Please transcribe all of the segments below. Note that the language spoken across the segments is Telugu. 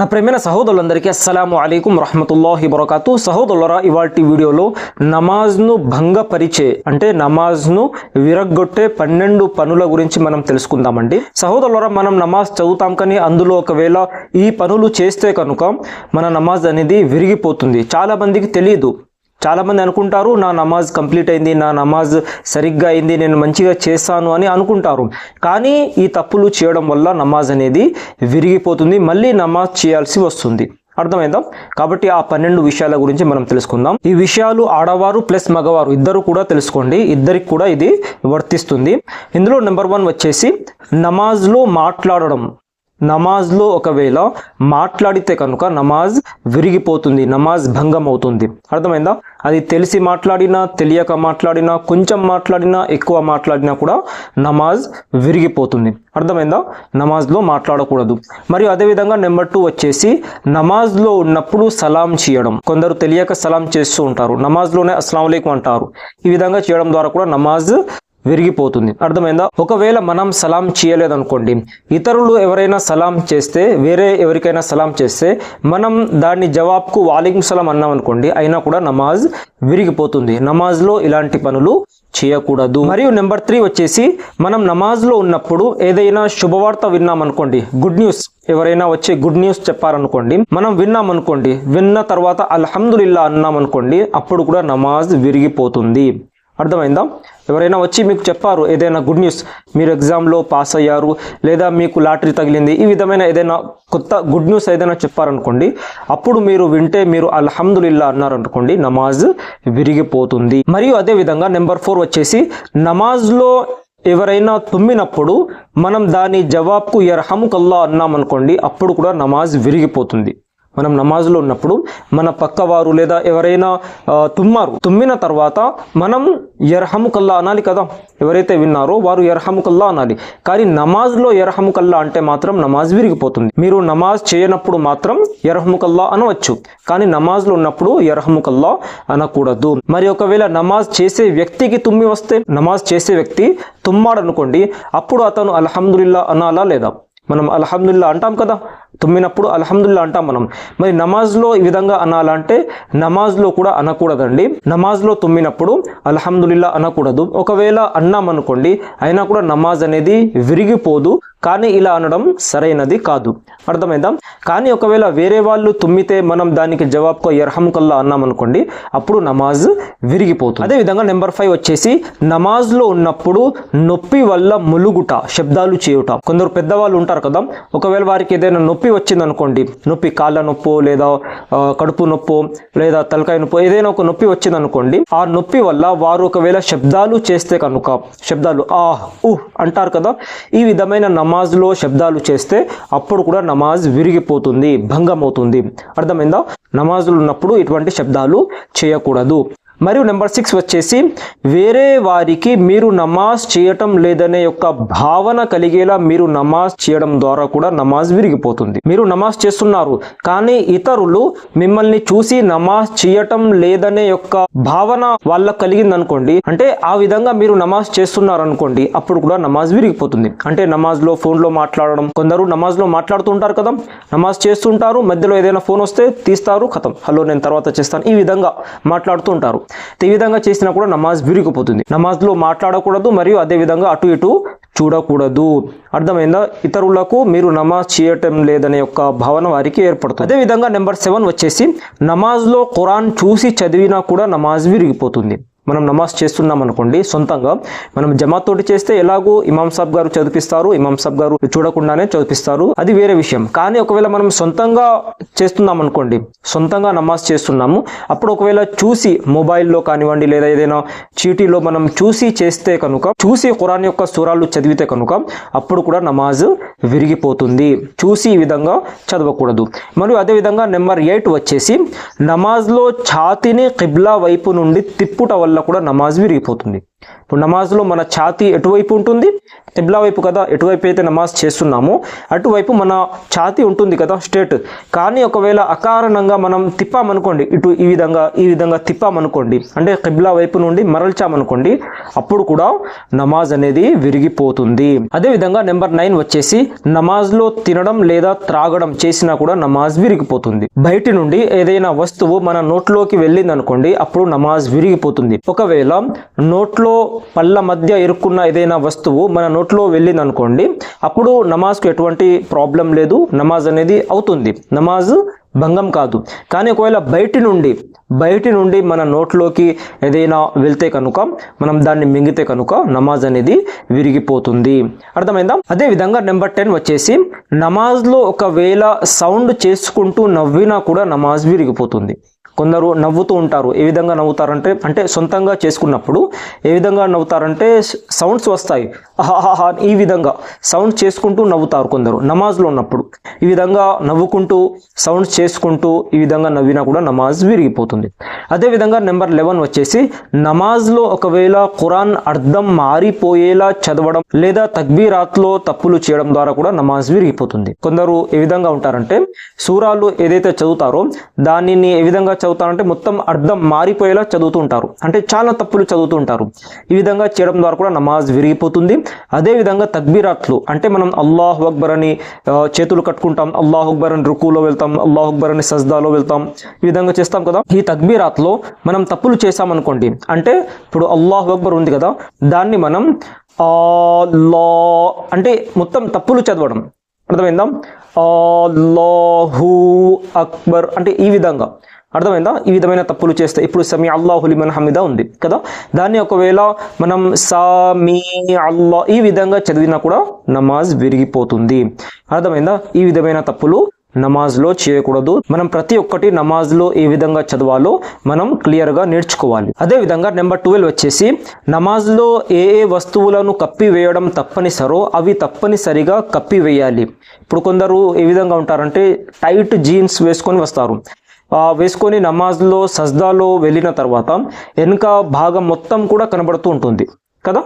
నా ప్రేమైన సహోదరులందరికీ అస్సలాము అలైకుం రహమతుల్లాహి బరకాతు. సహోదరులరా ఇవాటి వీడియోలో నమాజ్ను భంగపరిచే అంటే నమాజ్ను విరగ్గొట్టే పన్నెండు పనుల గురించి మనం తెలుసుకుందామండి. సహోదరులరా మనం నమాజ్ చదువుతాం కానీ అందులో ఒకవేళ ఈ పనులు చేస్తే కనుక మన నమాజ్ అనేది విరిగిపోతుంది. చాలా మందికి తెలియదు చాలామంది అనుకుంటారు నా నమాజ్ కంప్లీట్ అయింది నా నమాజ్ సరిగ్గా అయింది నేను మంచిగా చేస్తాను అని అనుకుంటారు. కానీ ఈ తప్పులు చేయడం వల్ల నమాజ్ అనేది విరిగిపోతుంది మళ్ళీ నమాజ్ చేయాల్సి వస్తుంది. అర్థమైందా? కాబట్టి ఆ పన్నెండు విషయాల గురించి మనం తెలుసుకుందాం. ఈ విషయాలు ఆడవారు ప్లస్ మగవారు ఇద్దరు కూడా తెలుసుకోండి. ఇద్దరికి కూడా ఇది వర్తిస్తుంది. ఇందులో నెంబర్ వన్ వచ్చేసి నమాజ్లో మాట్లాడడం. నమాజ్లో ఒకవేళ మాట్లాడితే కనుక నమాజ్ విరిగిపోతుంది నమాజ్ భంగం అవుతుంది అర్థమైందా? అది తెలిసి మాట్లాడినా తెలియక మాట్లాడినా కొంచెం మాట్లాడినా ఎక్కువ మాట్లాడినా కూడా నమాజ్ విరిగిపోతుంది. అర్థమైందా? నమాజ్లో మాట్లాడకూడదు. మరియు అదేవిధంగా నెంబర్ టూ వచ్చేసి నమాజ్లో ఉన్నప్పుడు సలాం చేయడం. కొందరు తెలియక సలాం చేస్తూ ఉంటారు. నమాజ్లోనే అస్సలం అంటారు. ఈ విధంగా చేయడం ద్వారా కూడా నమాజ్ విరిగిపోతుంది. అర్థమైందా? ఒకవేళ మనం సలాం చేయలేదనుకోండి ఇతరులు ఎవరైనా సలాం చేస్తే వేరే ఎవరికైనా సలాం చేస్తే మనం దాన్ని జవాబ్కు వాలింగ్ సలాం అన్నాం అనుకోండి అయినా కూడా నమాజ్ విరిగిపోతుంది. నమాజ్లో ఇలాంటి పనులు చేయకూడదు. మరియు నెంబర్ త్రీ వచ్చేసి మనం నమాజ్లో ఉన్నప్పుడు ఏదైనా శుభవార్త విన్నామనుకోండి గుడ్ న్యూస్. ఎవరైనా వచ్చి గుడ్ న్యూస్ చెప్పారనుకోండి మనం విన్నామనుకోండి విన్న తర్వాత అల్హమ్దుల్లా అన్నాం అనుకోండి అప్పుడు కూడా నమాజ్ విరిగిపోతుంది. అర్థమైందా? ఎవరైనా వచ్చి మీకు చెప్పారు ఏదైనా గుడ్ న్యూస్ మీరు ఎగ్జామ్లో పాస్ అయ్యారు లేదా మీకు లాటరీ తగిలింది ఈ విధమైన ఏదైనా కొత్త గుడ్ న్యూస్ ఏదైనా చెప్పారనుకోండి అప్పుడు మీరు వింటే మీరు అల్హమ్దుల్లా అన్నారనుకోండి నమాజ్ విరిగిపోతుంది. మరియు అదే విధంగా నెంబర్ ఫోర్ వచ్చేసి నమాజ్లో ఎవరైనా తుమ్మినప్పుడు మనం దాని జవాబ్కు ఎర్హముకల్లా అన్నామనుకోండి అప్పుడు కూడా నమాజ్ విరిగిపోతుంది. మనం నమాజ్లో ఉన్నప్పుడు మన పక్కవారు లేదా ఎవరైనా తుమ్మారు. తుమ్మిన తర్వాత మనం ఎర్హముకల్లా అనాలి కదా. ఎవరైతే విన్నారో వారు ఎర్హముకల్లా అనాలి. కానీ నమాజ్లో ఎర్హముకల్లా అంటే మాత్రం నమాజ్ విరిగిపోతుంది. మీరు నమాజ్ చేయనప్పుడు మాత్రం ఎర్హముకల్లా అనవచ్చు. కానీ నమాజ్లో ఉన్నప్పుడు ఎర్హముకల్లా అనకూడదు. మరి ఒకవేళ నమాజ్ చేసే వ్యక్తికి తుమ్మి వస్తే నమాజ్ చేసే వ్యక్తి తుమ్మాడనుకోండి అప్పుడు అతను అల్హమ్దుల్లా అనాలా లేదా? మనం అల్హమ్దుల్లా అంటాం కదా? తుమ్మినప్పుడు అల్హమ్దుల్లా అంటాం మనం. మరి నమాజ్లో ఈ విధంగా అనాలంటే నమాజ్లో కూడా అనకూడదండి. నమాజ్లో తుమ్మినప్పుడు అల్హమ్దుల్లా అనకూడదు. ఒకవేళ అన్నాం అనుకోండి అయినా కూడా నమాజ్ అనేది విరిగిపోదు. కానీ ఇలా అనడం సరైనది కాదు. అర్థమైందా? కానీ ఒకవేళ వేరే వాళ్ళు తుమ్మితే మనం దానికి జవాబుకో యర్హముకల్లా అన్నాం అనుకోండి అప్పుడు నమాజ్ విరిగిపోతుంది. అదేవిధంగా నెంబర్ ఫైవ్ వచ్చేసి నమాజ్లో ఉన్నప్పుడు నొప్పి వల్ల ములుగుట శబ్దాలు చేయుట. కొందరు పెద్దవాళ్ళు ఉంటారు కదా ఒకవేళ వారికి ఏదైనా నొప్పి వచ్చింది అనుకోండి నొప్పి కాళ్ళ నొప్పు లేదా కడుపు నొప్పు లేదా తలకాయ నొప్పు ఏదైనా ఒక నొప్పి వచ్చిందనుకోండి ఆ నొప్పి వల్ల వారు ఒకవేళ శబ్దాలు చేస్తే కనుక శబ్దాలు ఆ ఉహ్ అంటారు కదా ఈ విధమైన నమాజ్లో శబ్దాలు చేస్తే అప్పుడు కూడా నమాజ్ విరిగిపోతుంది భంగం అవుతుంది అర్థమైందా? నమాజులు ఉన్నప్పుడు ఇటువంటి శబ్దాలు చేయకూడదు. మరియు నెంబర్ సిక్స్ వచ్చేసి వేరే వారికి మీరు నమాజ్ చేయటం లేదనే యొక్క భావన కలిగేలా మీరు నమాజ్ చేయడం ద్వారా కూడా నమాజ్ విరిగిపోతుంది. మీరు నమాజ్ చేస్తున్నారు కానీ ఇతరులు మిమ్మల్ని చూసి నమాజ్ చేయటం లేదనే యొక్క భావన వాళ్ళకు కలిగింది అనుకోండి అంటే ఆ విధంగా మీరు నమాజ్ చేస్తున్నారు అనుకోండి అప్పుడు కూడా నమాజ్ విరిగిపోతుంది. అంటే నమాజ్లో ఫోన్లో మాట్లాడడం కొందరు నమాజ్లో మాట్లాడుతుంటారు కదా నమాజ్ చేస్తుంటారు మధ్యలో ఏదైనా ఫోన్ వస్తే తీస్తారు కథం హలో నేను తర్వాత చేస్తాను. ఈ విధంగా మాట్లాడుతూ ఉంటారు. ఈ విధంగా చేసినా కూడా నమాజ్ విరిగిపోతుంది. నమాజ్లో మాట్లాడకూడదు మరియు అదే విధంగా అటు ఇటు చూడకూడదు. అర్థమైందా? ఇతరులకు మీరు నమాజ్ చేయటం లేదనే యొక్క భావన వారికి ఏర్పడుతుంది. అదే విధంగా నెంబర్ సెవెన్ వచ్చేసి నమాజ్లో ఖురాన్ చూసి చదివినా కూడా నమాజ్ విరిగిపోతుంది. మనం నమాజ్ చేస్తున్నాం అనుకోండి సొంతంగా మనం జమాత్ తోటి చేస్తే ఎలాగో ఇమాం సాబ్ గారు చదివిస్తారు ఇమాం సాబ్ గారు చూడకుండానే చదివిస్తారు అది వేరే విషయం. కానీ ఒకవేళ మనం సొంతంగా చేస్తున్నాం అనుకోండి సొంతంగా నమాజ్ చేస్తున్నాము అప్పుడు ఒకవేళ చూసి మొబైల్లో కానివ్వండి లేదా ఏదైనా చీటీలో మనం చూసి చేస్తే కనుక చూసి ఖురాన్ యొక్క సూరాలు చదివితే కనుక అప్పుడు కూడా నమాజ్ విరిగిపోతుంది. చూసి ఈ విధంగా చదవకూడదు. మరియు అదే విధంగా నెంబర్ ఎయిట్ వచ్చేసి నమాజ్లో ఛాతిని కిబ్లా వైపు నుండి తిప్పుట వల్ల కూడా నమాజ్ విరిగిపోతుంది. ఇప్పుడు నమాజ్లో మన ఛాతీ ఎటువైపు ఉంటుంది? తిబ్లా వైపు కదా ఎటువైపు అయితే నమాజ్ చేస్తున్నామో అటువైపు మన ఛాతీ ఉంటుంది కదా స్ట్రేట్ కానీ ఒకవేళ అకారణంగా మనం తిప్పామనుకోండి ఇటు ఈ విధంగా ఈ విధంగా తిప్పామనుకోండి అంటే కిబ్లా వైపు నుండి మరల్చామనుకోండి అప్పుడు కూడా నమాజ్ అనేది విరిగిపోతుంది. అదేవిధంగా నెంబర్ నైన్ వచ్చేసి నమాజ్లో తినడం లేదా త్రాగడం చేసినా కూడా నమాజ్ విరిగిపోతుంది. బయటి నుండి ఏదైనా వస్తువు మన నోట్లోకి వెళ్ళింది అనుకోండి అప్పుడు నమాజ్ విరిగిపోతుంది. ఒకవేళ నోట్లో పళ్ళ మధ్య ఇరుక్కున్న ఏదైనా వస్తువు మన నోట్లో వెళ్ళింది అనుకోండి అప్పుడు నమాజ్కు ఎటువంటి ప్రాబ్లం లేదు నమాజ్ అనేది అవుతుంది. నమాజ్ భంగం కాదు. కానీ ఒకవేళ బయటి నుండి బయటి నుండి మన నోట్లోకి ఏదైనా వెళ్తే కనుక మనం దాన్ని మింగితే కనుక నమాజ్ అనేది విరిగిపోతుంది. అర్థమైందా? అదే విధంగా నెంబర్ టెన్ వచ్చేసి నమాజ్లో ఒకవేళ సౌండ్ చేసుకుంటూ నవ్వినా కూడా నమాజ్ విరిగిపోతుంది. కొందరు నవ్వుతూ ఉంటారు. ఏ విధంగా నవ్వుతారంటే అంటే సొంతంగా చేసుకున్నప్పుడు ఏ విధంగా నవ్వుతారంటే సౌండ్స్ వస్తాయి. ఆహాహా ఈ విధంగా సౌండ్ చేసుకుంటూ నవ్వుతారు కొందరు. నమాజ్లో ఉన్నప్పుడు ఈ విధంగా నవ్వుకుంటూ సౌండ్స్ చేసుకుంటూ ఈ విధంగా నవ్వినా కూడా నమాజ్ విరిగిపోతుంది. అదేవిధంగా నెంబర్ లెవెన్ వచ్చేసి నమాజ్లో ఒకవేళ ఖురాన్ అర్థం మారిపోయేలా చదవడం లేదా తక్బీరాత్లో తప్పులు చేయడం ద్వారా కూడా నమాజ్ విరిగిపోతుంది. కొందరు ఏ విధంగా ఉంటారంటే సూరాలు ఏదైతే చదువుతారో దానిని ఏ విధంగా చదువుతారంటే మొత్తం అర్థం మారిపోయేలా చదువుతూ ఉంటారు అంటే చాలా తప్పులు చదువుతూ ఉంటారు ఈ విధంగా చేయడం ద్వారా కూడా నమాజ్ విరిగిపోతుంది. అదే విధంగా అంటే మనం అల్లాహ్ అక్బర్ అని చేతులు కట్టుకుంటాం. అల్లాహ్ అక్బర్ అని రుకులో వెళ్తాం. అల్లాహ్ అక్బర్ అని సజ్దాలో వెళ్తాం. ఈ విధంగా చేస్తాం కదా. ఈ తక్బీరాత్లో మనం తప్పులు చేసామనుకోండి అంటే ఇప్పుడు అల్లాహ్ అక్బర్ ఉంది కదా. దాన్ని మనం లా అంటే మొత్తం తప్పులు చదవడం. అర్థమైందా? అల్లాహు అక్బర్ అంటే ఈ విధంగా. అర్థమైందా? ఈ విధమైన తప్పులు చేస్తే ఇప్పుడు సమీ అల్లాహు లిమన్ హమిదా ఉంది కదా? దాన్ని ఒకవేళ మనం సమీ అల్లా ఈ విధంగా చదివినా కూడా నమాజ్ విరిగిపోతుంది. అర్థమైందా? ఈ విధమైన తప్పులు నమాజ్లో చేయకూడదు. మనం ప్రతి ఒక్కటి నమాజ్లో ఏ విధంగా చదవాలో మనం క్లియర్గా నేర్చుకోవాలి. అదే విధంగా నెంబర్ ట్వెల్వ్ వచ్చేసి నమాజ్లో ఏ ఏ వస్తువులను కప్పివేయడం తప్పనిసరో అవి తప్పనిసరిగా కప్పివేయాలి. ఇప్పుడు కొందరు ఏ విధంగా ఉంటారంటే టైట్ జీన్స్ వేసుకొని వస్తారు. వేసుకొని నమాజ్లో సజ్దాలో వెళ్ళిన తర్వాత వెనుక భాగం మొత్తం కూడా కనబడుతూ ఉంటుంది. కదా?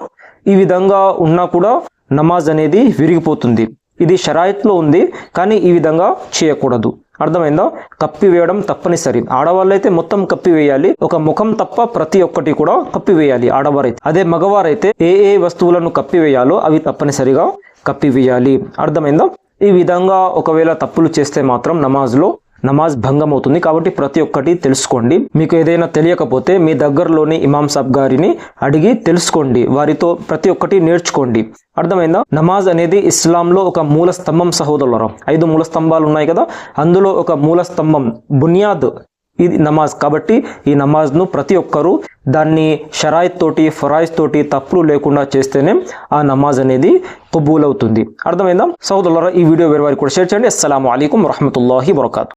ఈ విధంగా ఉన్నా కూడా నమాజ్ అనేది విరిగిపోతుంది. ఇది షరాయిత్లో ఉంది కానీ ఈ విధంగా చేయకూడదు. అర్థమైందా? కప్పి వేయడం తప్పనిసరి. ఆడవాళ్ళైతే మొత్తం కప్పి వేయాలి. ఒక ముఖం తప్ప ప్రతి ఒక్కటి కూడా కప్పి వేయాలి ఆడవారైతే. అదే మగవారైతే ఏ ఏ వస్తువులను కప్పి వేయాలో అవి తప్పనిసరిగా కప్పివేయాలి అర్థమైందా? ఈ విధంగా ఒకవేళ తప్పులు చేస్తే మాత్రం నమాజ్లో నమాజ్ భంగం అవుతుంది కాబట్టి ప్రతి ఒక్కటి తెలుసుకోండి. మీకు ఏదైనా తెలియకపోతే మీ దగ్గరలోని ఇమాం సాబ్ గారిని అడిగి తెలుసుకోండి. వారితో ప్రతి ఒక్కటి నేర్చుకోండి. అర్థమైందా? నమాజ్ అనేది ఇస్లాంలో ఒక మూల స్తంభం సహోదరులరా. ఐదు మూల స్తంభాలు ఉన్నాయి కదా? అందులో ఒక మూల స్తంభం బునియాద్ ఇది నమాజ్. కాబట్టి ఈ నమాజ్ను ప్రతి ఒక్కరూ దాన్ని షరాయిత్ తోటి ఫరాయిజ్ తోటి తప్పులు లేకుండా చేస్తేనే ఆ నమాజ్ అనేది కబూల్ అవుతుంది అర్థమైందా? సహోదరులరా ఈ వీడియో వేరే వారికి కూడా షేర్ చేయండి. అస్సలం అయికం వరహమతుల్లాహి వరకాతు